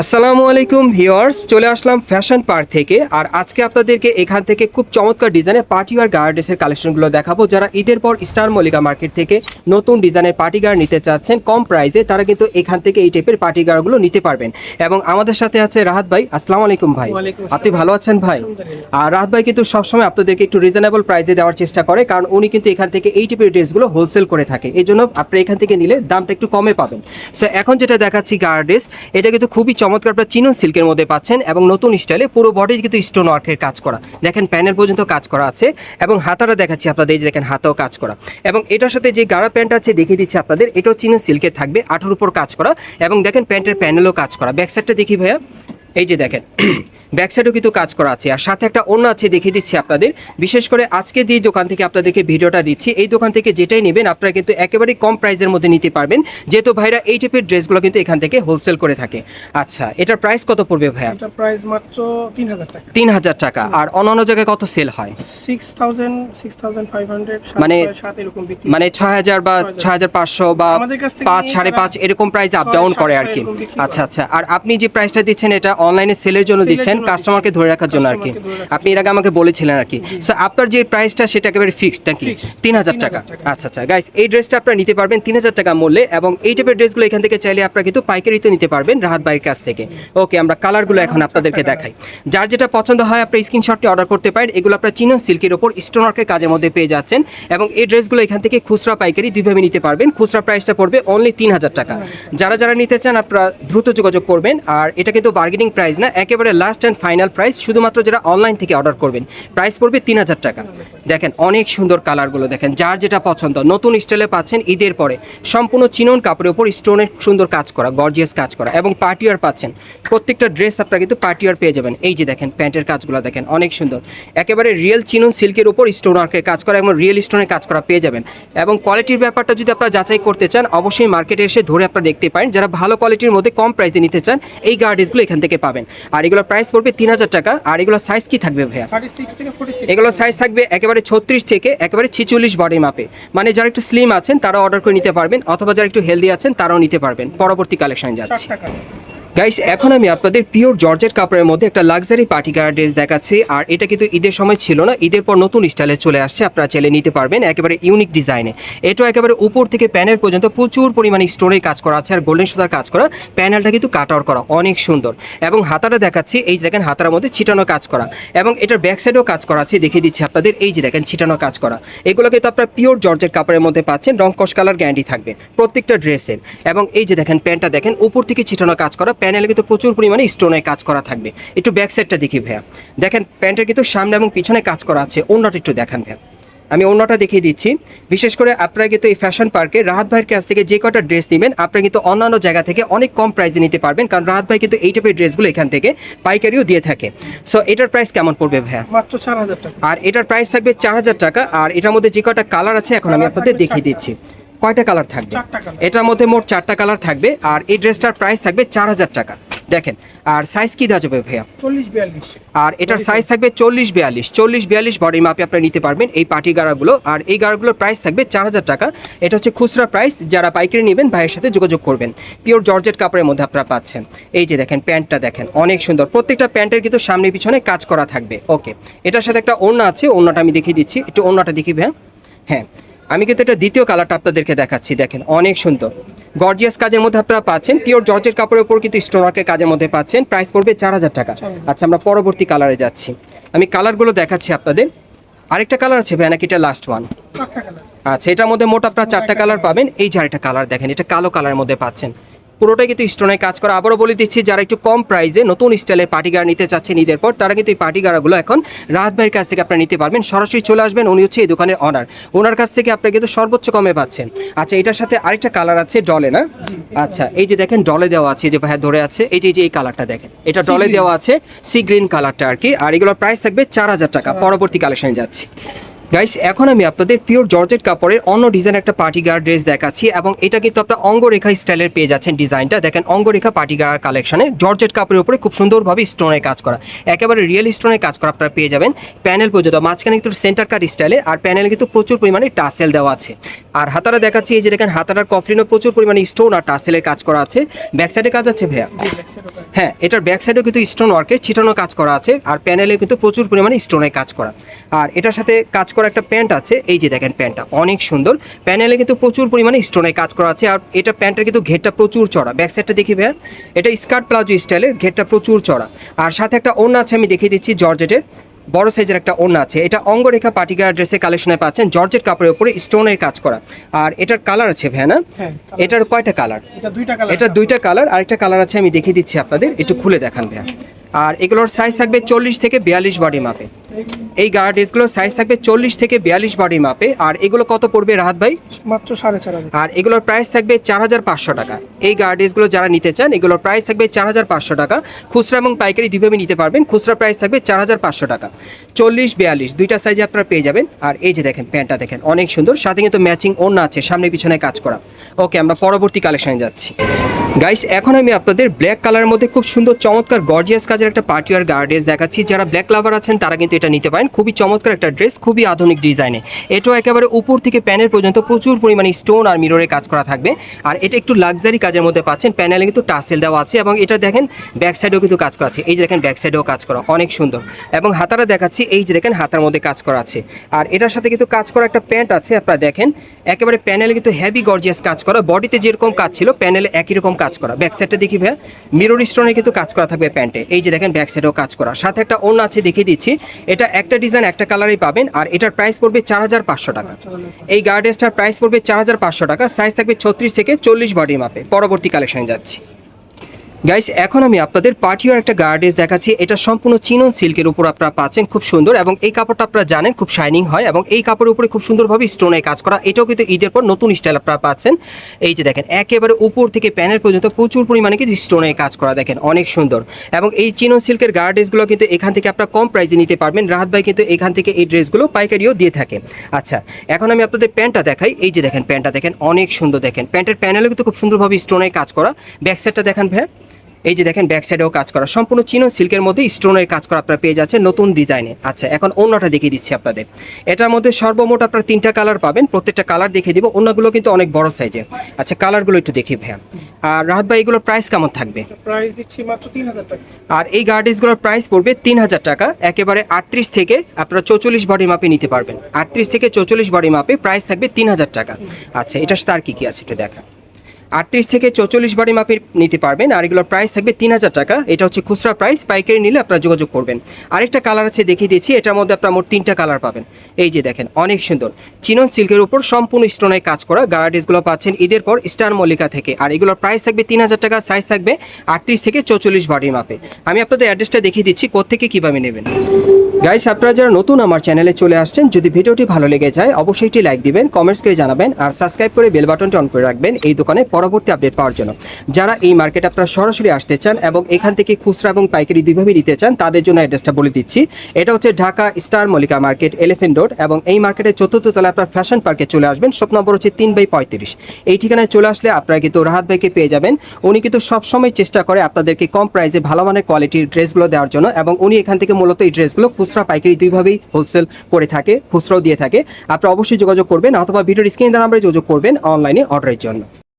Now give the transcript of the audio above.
আসসালামু আলাইকুম ভিউয়ার্স চলে আসলাম ফ্যাশন পার্ক থেকে। আর আজকে আপনাদেরকে এখান থেকে খুব চমৎকার ডিজাইনের পার্টি ওয়ার গার্ডেসের কালেকশনগুলো দেখাবো। যারা ঈদের পর স্টার মল্লিকা মার্কেট থেকে নতুন ডিজাইনের পার্টি গার্ড নিতে চাচ্ছেন কম প্রাইসে তারা কিন্তু এখান থেকে এই টাইপের পার্টি গার্ডগুলো নিতে পারবেন। এবং আমাদের সাথে আছে রাহাত ভাই। আসসালামু আলাইকুম ভাই। আপনি ভালো আছেন ভাই? আর রাহাত ভাই কিন্তু সবসময় আপনাদেরকে একটু রিজনেবল প্রাইসে দেওয়ার চেষ্টা করে কারণ উনি কিন্তু এখান থেকে এই টাইপের ড্রেসগুলো হোলসেল করে থাকে। এই জন্য আপনি এখান থেকে নিলে দামটা একটু কমে পাবেন। সো এখন যেটা দেখাচ্ছি গার্ডেস এটা কিন্তু খুবই চমৎকার আপনার চিনন সিল্কের মধ্যে পাচ্ছেন এবং নতুন স্টাইলে পুরো বডি কিন্তু স্টোন ওয়ার্কের কাজ করা। দেখেন প্যানেল পর্যন্ত কাজ করা আছে এবং হাতাটা দেখাচ্ছি আপনাদের, এই যে দেখেন হাতাও কাজ করা। এবং এটার সাথে যে গাড়া প্যান্ট আছে দেখিয়ে দিচ্ছি আপনাদের, এটাও চিনন সিল্কের থাকবে আঠের উপর কাজ করা এবং দেখেন প্যান্টের প্যানেলও কাজ করা। ব্যাক সাইডটা দেখি ভাইয়া। এই যে দেখেন ব্যাক সাইডেও কিন্তু কাজ করা আছে। আর সাথে একটা অন্য আছে দেখিয়ে দিচ্ছি আপনাদের। বিশেষ করে আজকে যে দোকান থেকে আপনাদেরকে ভিডিওটা দিচ্ছি এই দোকান থেকে যেটাই নেবেন আপনারা কিন্তু একেবারেই কম প্রাইসের মধ্যে নিতে পারবেন। যেহেতু ভাইরা এই টাইপের ড্রেসগুলো কিন্তু এখান থেকে হোলসেল করে থাকে। আচ্ছা এটার প্রাইস কত পড়বে ভাইয়া? এটা প্রাইস মাত্র তিন হাজার টাকা। তিন হাজার টাকা। আর অন্যান্য জায়গায় কত সেল হয়? Six thousand six thousand five hundred মানে- মানে ছয় হাজার বা ছয় হাজার। পাঁচশো বা পাঁচ সাড়ে পাঁচ এরকম প্রাইস আপ ডাউন করে আর কি। আচ্ছা আচ্ছা। আর আপনি যে প্রাইসটা দিচ্ছেন এটা অনলাইনে সেলের জন্য দিচ্ছেন কাস্টমারকে ধরে রাখার জন্য আর কি। আপনি এর আগে আমাকে বলেছিলেন আর কি। সো আপনার যে প্রাইসটা সেটা একেবারে ফিক্সড নাকি? তিন হাজার টাকা। আচ্ছা আচ্ছা। গাইস এই ড্রেসটা আপনারা নিতে পারবেন তিন হাজার টাকা মূল্যে এবং এই টাইপের ড্রেসগুলো এখান থেকে চাইলে আপনারা কিন্তু পাইকারিতে নিতে পারবেন রাহাত ভাইয়ের কাছ থেকে। ওকে আমরা কালারগুলো এখন আপনাদেরকে দেখাই। যার যেটা পছন্দ হয় আপনি স্ক্রিনশটটি অর্ডার করতে পারেন। এগুলো আপনার চিনন সিল্কের ওপর স্টোনওয়ার্কের কাজের মধ্যে পেয়ে যাচ্ছেন এবং এই ড্রেসগুলো এখান থেকে খুচরা পাইকারি দুইভাবে নিতে পারবেন। খুচরা প্রাইসটা পড়বে অনলি তিন হাজার টাকা। যারা যারা নিতে চান আপনারা দ্রুত যোগাযোগ করবেন। আর এটা কিন্তু বার্গেনিং প্রাইস না, একেবারে লাস্ট অ্যান্ড ফাইনাল প্রাইস শুধুমাত্র যারা অনলাইন থেকে অর্ডার করবেন। প্রাইস পড়বে তিন হাজার টাকা। দেখেন, অনেক সুন্দর কালারগুলো দেখেন, যার যেটা পছন্দ। নতুন স্টাইলে পাচ্ছেন, ঈদের পরে। সম্পূর্ণ চিনন কাপড়ের উপর স্টোনের সুন্দর কাজ করা গর্জিয়াস কাজ করা। এবং পার্টিয়ার পাচ্ছেন। প্রত্যেকটা ড্রেস আপনারা কিন্তু পার্টিয়ার পেয়ে যাবেন। এই যে দেখেন, প্যান্টের কাজগুলো দেখেন, অনেক সুন্দর। একেবারে রিয়েল চিনন সিল্কের উপর স্টোন ওয়ার্কের কাজ করা এবং রিয়েল স্টোনের কাজ করা পেয়ে যাবেন। এবং কোয়ালিটির ব্যাপারটা যদি আপনারা যাচাই করতে চান, অবশ্যই মার্কেটে এসে ধরে আপনারা দেখতে পারেন। যারা ভালো কোয়ালিটির মধ্যে কম প্রাইসে নিতে চান, এই গার্ডেসগুলো এখান থেকে পাবেন। আর এগুলোর প্রাইস পড়বে তিন হাজার টাকা। আর এগুলো সাইজ কি থাকবে ভাইয়া? এগুলো সাইজ থাকবে একেবারে ছত্রিশ থেকে একেবারে ছিচল্লিশ বডি মাপে মানে যারা একটু স্লিম আছেন তারা অর্ডার করে নিতে পারবেন। অথবা যারা একটু হেলদি আছেন তারাও নিতে পারবেন। পরবর্তী কালেকশন যাচ্ছি। গাইস এখন আমি আপনাদের পিওর জর্জেট কাপড়ের মধ্যে একটা লাক্সারি পার্টি গার ড্রেস দেখাচ্ছি। আর এটা কিন্তু ঈদের সময় ছিল না, ঈদের পর নতুন স্টাইলে চলে আসছে, আপনারা চাইলে নিতে পারবেন একেবারে ইউনিক ডিজাইনে এটাও একেবারে উপর থেকে প্যানেল পর্যন্ত প্রচুর পরিমাণে স্টোনের কাজ করা আছে, আর গোল্ডেন সুতার কাজ করা প্যানেলটা কিন্তু কাট আউট করা, অনেক সুন্দর। এবং হাতাটা দেখাচ্ছি, এই যে দেখেন হাতার মধ্যে ছিটানো কাজ করা। এবং এটার ব্যাক সাইডেও কাজ করা আছে, দেখিয়ে দিচ্ছি আপনাদের, এই যে দেখেন ছিটানো কাজ করা। এগুলো কিন্তু আপনারা পিওর জর্জেট কাপড়ের মধ্যে পাচ্ছেন রং কস কালার গ্যারান্টি থাকবে প্রত্যেকটা ড্রেসের এবং এই যে দেখেন প্যান্টটা দেখেন, উপর থেকে ছিটানো কাজ করা প্যানেলে কিন্তু প্রচুর পরিমাণে স্টোনের কাজ করা থাকবে। একটু ব্যাক সাইডটা দেখি ভাইয়া। দেখেন প্যান্টের কিন্তু সামনে এবং পিছনে কাজ করা আছে। অন্যটা একটু দেখান ভাইয়া। আমি অন্যটা দেখিয়ে দিচ্ছি। বিশেষ করে আপনারা কিন্তু এই ফ্যাশন পার্কে রাহাত ভাইয়ের কাছ থেকে যে কটা ড্রেস নেবেন আপনারা কিন্তু অন্যান্য জায়গা থেকে অনেক কম প্রাইসে নিতে পারবেন। কারণ রাহাত ভাই কিন্তু এই টাইপের ড্রেসগুলো এখান থেকে পাইকারিও দিয়ে থাকে। সো এটার প্রাইস কেমন পড়বে ভাইয়া? মাত্র চার হাজার টাকা। আর এটার প্রাইস থাকবে চার হাজার টাকা। আর এটার মধ্যে যে কটা কালার আছে এখন আমি আপনাদের দেখিয়ে দিচ্ছি। কয়টা কালার থাকবে? এটার মধ্যে মোট চারটা কালার থাকবে আর এই ড্রেসটার প্রাইস থাকবে চার হাজার টাকা। দেখেন আর সাইজ কি দেওয়া যাবে ভাইয়া? চল্লিশ বিয়াল্লিশ আর এটার সাইজ থাকবে চল্লিশ বিয়াল্লিশ চল্লিশ বিয়াল্লিশ বডির মাপে আপনারা নিতে পারবেন এই পার্টি গাড়াগুলো। আর এই গাড়াগুলোর প্রাইস থাকবে চার হাজার টাকা। এটা হচ্ছে খুচরা প্রাইস যারা পাইকারি নেবেন ভাইয়ের সাথে যোগাযোগ করবেন। পিওর জর্জেট কাপড়ের মধ্যে আপনারা পাচ্ছেন। এই যে দেখেন প্যান্টটা দেখেন অনেক সুন্দর। প্রত্যেকটা প্যান্টের কিন্তু সামনে পিছনে কাজ করা থাকবে। ওকে এটার সাথে একটা ওড়না আছে ওড়নাটা আমি দেখিয়ে দিচ্ছি। একটু ওড়নাটা দেখি ভাইয়া। হ্যাঁ আমি কিন্তু এটা দ্বিতীয় কালারটা আপনাদেরকে দেখাচ্ছি দেখেন অনেক সুন্দর। গর্জিয়াস কাজের মধ্যে আপনারা পাচ্ছেন পিওর জর্জের কাপড়ের উপর কিন্তু স্টোনার্কের কাজের মধ্যে পাচ্ছেন প্রাইস পড়বে চার হাজার টাকা। আচ্ছা আমরা পরবর্তী কালারে যাচ্ছি। আমি কালারগুলো দেখাচ্ছি আপনাদের। আরেকটা কালার আছে ভ্যানাকিটা লাস্ট ওয়ান আচ্ছা এটার মধ্যে মোট আপনারা চারটা কালার পাবেন। এই যে আরেকটা কালার দেখেন এটা কালো কালারের মধ্যে পাচ্ছেন। পুরোটাই কিন্তু স্টোনের কাজ করা। আবারও বলে দিচ্ছি যারা একটু কম প্রাইসে নতুন স্টাইলে পার্টি গাড়া নিতে চাচ্ছেন ঈদের পর তারা কিন্তু এই পার্টি গাড়াগুলো এখন রাত ভাইয়ের কাছ থেকে আপনারা নিতে পারবেন। সরাসরি চলে আসবেন উনি হচ্ছে এই দোকানের অনার ওনার কাছ থেকে আপনারা কিন্তু সর্বোচ্চ কমে পাচ্ছেন। আচ্ছা এটার সাথে আরেকটা কালার আছে ডলে না? আচ্ছা এই যে দেখেন ডলে দেওয়া আছে যে ভাইয়া ধরে আছে এই যে এই যে এই কালারটা দেখেন। এটা ডলে দেওয়া আছে সি গ্রিন কালারটা আর কি। আর এগুলোর প্রাইস থাকবে চার হাজার টাকা। পরবর্তী কালেকশনে যাচ্ছি। গাইস এখন আমি আপনাদের পিওর জর্জেট কাপড়ের অন্য ডিজাইন একটা পার্টি গার ড্রেস দেখাচ্ছি এবং এটা কিন্তু আপনার অঙ্গরেখা স্টাইলের পেয়ে যাচ্ছেন ডিজাইনটা দেখেন অঙ্গরেখা পার্টি গার কালেকশনে জর্জেট কাপড়ের উপরে খুব সুন্দরভাবে স্টোনের কাজ করা। একেবারে রিয়েল স্টোনের কাজ করা আপনারা পেয়ে যাবেন প্যানেল পর্যন্ত। মাঝখানে কিন্তু সেন্টার কাট স্টাইলে আর প্যানেলে কিন্তু প্রচুর পরিমাণে টাসেল দেওয়া আছে। আর হাতারা দেখাচ্ছি এই যে দেখেন হাতারার কফলিনও প্রচুর পরিমাণে স্টোন আর টাসেলের কাজ করা আছে। ব্যাক সাইডে কাজ আছে ভাইয়া? হ্যাঁ এটার ব্যাক সাইডেও কিন্তু স্টোন ওয়ার্কের ছিটানো কাজ করা আছে। আর প্যানেলে কিন্তু প্রচুর পরিমাণে স্টোনের কাজ করা। আর এটার সাথে কাজ করা একটা প্যান্ট আছে এই যে দেখেন প্যান্টটা অনেক সুন্দর। প্যানেলে কিন্তু প্রচুর পরিমাণে স্টোনের কাজ করা আছে আর এটা প্যান্টের কিন্তু ঘেরটা প্রচুর চড়া। ব্যাক সাইডটা দেখি ভাইয়া এটা স্কার্ট প্লাজো স্টাইলের ঘেরটা প্রচুর চড়া। আর সাথে একটা ওড়না আছে আমি দেখিয়ে দিচ্ছি জর্জেটের বড় সাইজের একটা ওড়না আছে। এটা অঙ্গরেখা পাটিকা ড্রেসের কালেকশনে পাচ্ছেন জর্জেট কাপড়ের উপরে স্টোনের কাজ করা। আর এটার কালার আছে ভাইয়া না? colour এটার কয়টা কালার এটা দুইটা কালার এটা দুইটা কালার আরেকটা কালার আছে আমি দেখিয়ে দিচ্ছি আপনাদের একটু খুলে দেখান ভাইয়া। আর এগুলোর সাইজ থাকবে চল্লিশ থেকে বিয়াল্লিশ বডি মাপে। এই গার্ড ড্রেসগুলোর সাইজ থাকবে চল্লিশ থেকে বিয়াল্লিশ বডি মাপে। আর এগুলো কত পড়বে রাহাত ভাই? মাত্র সাড়ে চার আর এগুলোর প্রাইস থাকবে চার হাজার পাঁচশো টাকা। এই গার্ড ড্রেসগুলো যারা নিতে চান এগুলোর প্রাইস থাকবে চার হাজার পাঁচশো টাকা। খুচরা এবং পাইকারি দুইভাবে নিতে পারবেন। খুচরা প্রাইস থাকবে চার হাজার পাঁচশো টাকা। চল্লিশ বিয়াল্লিশ দুইটা সাইজে আপনারা পেয়ে যাবেন। আর এই যে দেখেন প্যান্টটা দেখেন অনেক সুন্দর। সাথে কিন্তু ম্যাচিং ওড়না আছে সামনে পিছনে কাজ করা। ওকে আমরা পরবর্তী কালেকশনে যাচ্ছি। গাইস এখন আমি আপনাদের ব্ল্যাক কালারের মধ্যে খুব সুন্দর চমৎকার গর্জিয়াস কাজের একটা পার্টি আর গার্ডেস দেখাচ্ছি। যারা ব্ল্যাক লাভার আছেন তারা কিন্তু এটা নিতে পারেন। খুবই চমৎকার একটা ড্রেস খুবই আধুনিক ডিজাইনে এটাও একেবারে উপর থেকে প্যানেল পর্যন্ত প্রচুর পরিমাণে স্টোন আর মিররে কাজ করা থাকবে। আর এটা একটু লাক্সারি কাজের মধ্যে পাচ্ছেন প্যানেলে কিন্তু টাসেল দেওয়া আছে এবং এটা দেখেন ব্যাক সাইডেও কিন্তু কাজ করা আছে। এই যে দেখেন ব্যাক সাইডেও কাজ করা, অনেক সুন্দর। এবং হাতারা দেখাচ্ছি, এই যে দেখেন হাতার মধ্যে কাজ করা আছে। আর এটার সাথে কিন্তু কাজ করা একটা প্যান্ট আছে, আপনারা দেখেন, একেবারে প্যানেলে কিন্তু হেভি গর্জিয়াস কাজ করা বডিতে যেরকম কাজ ছিল প্যানেলে একই রকম কাজ করা। ব্যাক সাইডটা দেখি ভাইয়া মিরর স্টোনে কিন্তু কাজ করা থাকবে প্যান্টে এই যে দেখেন ব্যাক সাইডেও কাজ করা। সাথে একটা অন্য আছে, দেখিয়ে দিচ্ছি। এটা একটা ডিজাইন একটা কালারেই পাবেন, আর এটার প্রাইস পড়বে চার হাজার পাঁচশো টাকা। এই গার্ডেসটার প্রাইস পড়বে চার হাজার পাঁচশো টাকা সাইজ থাকবে ছত্রিশ থেকে চল্লিশ বডির মাপে পরবর্তী কালেকশনে যাচ্ছি। গাইস এখন আমি আপনাদের পার্টিওয়ার একটা গার্ডেস দেখাচ্ছি। এটা সম্পূর্ণ চিনন সিল্কের উপর আপনারা পাচ্ছেন, খুব সুন্দর, এবং এই কাপড়টা আপনারা জানেন, খুব শাইনিং হয়, এবং এই কাপড়ের উপরে খুব সুন্দরভাবে স্টোনের কাজ করা। এটাও কিন্তু ঈদের পর নতুন স্টাইল আপনারা পাচ্ছেন। এই যে দেখেন, একেবারে উপর থেকে প্যানেল পর্যন্ত প্রচুর পরিমাণে কিন্তু স্টোনের কাজ করা, দেখেন, অনেক সুন্দর। এবং এই চিনন সিল্কের গার্ডেসগুলো কিন্তু এখান থেকে আপনারা কম প্রাইসে নিতে পারবেন। রাহাত ভাই কিন্তু এখান থেকে এই ড্রেসগুলো পাইকারিও দিয়ে থাকে। আচ্ছা এখন আমি আপনাদের প্যান্টটা দেখাই। এই যে দেখেন, প্যান্টটা দেখেন, অনেক সুন্দর দেখেন। প্যান্টের প্যানেলে কিন্তু খুব সুন্দরভাবে স্টোনের কাজ করা। ব্যাক সাইডটা দেখেন ভাই এই যে দেখেন ব্যাক সাইডেও কাজ করা। সম্পূর্ণ চিনো সিল্কের মধ্যে স্টোনের কাজ করা আপনারা পেয়ে যাচ্ছেন নতুন ডিজাইনে আচ্ছা এখন অন্যটা দেখিয়ে দিচ্ছি আপনাদের। এটার মধ্যে সর্বমোট আপনারা তিনটা কালার পাবেন। প্রত্যেকটা কালার দেখিয়ে দিব। অন্যগুলো কিন্তু অনেক বড় সাইজের আচ্ছা কালারগুলো একটু দেখি ভাইয়া। আর রাহাত ভাই এগুলোর প্রাইস কেমন থাকবে? প্রাইস দিচ্ছি মাত্র তিন হাজার টাকা। আর এই গার্ডেসগুলোর প্রাইস পড়বে তিন হাজার টাকা। একেবারে আটত্রিশ থেকে আপনারা চৌচল্লিশ বডি মাপে নিতে পারবেন। আটত্রিশ থেকে চৌচল্লিশ বডি মাপে প্রাইস থাকবে তিন হাজার টাকা। আচ্ছা এটার সাথে আর কি কি আছে একটু দেখা আটত্রিশ থেকে চৌচল্লিশ বডি মাপের নিতে পারবেন, আর এগুলোর প্রাইস থাকবে তিন হাজার টাকা। এটা হচ্ছে খুচরা প্রাইস পাইকারি নিলে আপনারা যোগাযোগ করবেন। আরেকটা কালার আছে, দেখিয়ে দিচ্ছি এটার মধ্যে আপনার মোট তিনটা কালার পাবেন। এই যে দেখেন, অনেক সুন্দর। চিনন সিল্কের উপর সম্পূর্ণ স্টোনের কাজ করা গার্ডেসগুলো পাচ্ছেন ঈদের পর স্টার মল্লিকা থেকে। আর এগুলোর প্রাইস থাকবে তিন হাজার টাকা সাইজ থাকবে আটত্রিশ থেকে চৌচল্লিশ বডি মাপে। আমি আপনাদের অ্যাড্রেসটা দেখিয়ে দিচ্ছি কোথেকে কীভাবে নেবেন। গাইস আপনারা যারা নতুন আমার চ্যানেলে চলে আসছেন, যদি ভিডিওটি ভালো লেগে যায়, অবশ্যই একটি লাইক দিবেন কমেন্টস করে জানাবেন, আর সাবস্ক্রাইব করে বেল বাটনটি অন করে রাখবেন। এই দোকানে পরবর্তী আপডেট পাওয়ার জন্য। যারা এই মার্কেটে আপনারা সরাসরি আসতে চান এবং এখান থেকে খুচরা এবং পাইকারি দুইভাবে নিতে চান, তাদের জন্য অ্যাড্রেসটা বলে দিচ্ছি। এটা হচ্ছে Dhaka star Mollika market elephant road এবং এই মার্কেটের চতুর্থ তলায় আপনার ফ্যাশন পার্কে চলে আসবেন। শপ নম্বর হচ্ছে তিন বাই পঁয়ত্রিশ। এই ঠিকানায় চলে আসলে আপনারা কিন্তু রাহাত ভাইকে পেয়ে যাবেন। উনি কিন্তু সবসময় চেষ্টা করে আপনাদেরকে কম প্রাইসে ভালো মানের কোয়ালিটির ড্রেসগুলো দেওয়ার জন্য এবং উনি এখান থেকে মূলত এই ড্রেসগুলো খুচরা, পাইকারি দুইভাবেই হোলসেল করে থাকে, খুচরাও দিয়ে থাকে। আপনারা অবশ্যই যোগাযোগ করবেন অথবা ভিডিওর স্ক্রিন দ্বারা আমরা যোগাযোগ করবেন অনলাইনে অর্ডারের জন্য।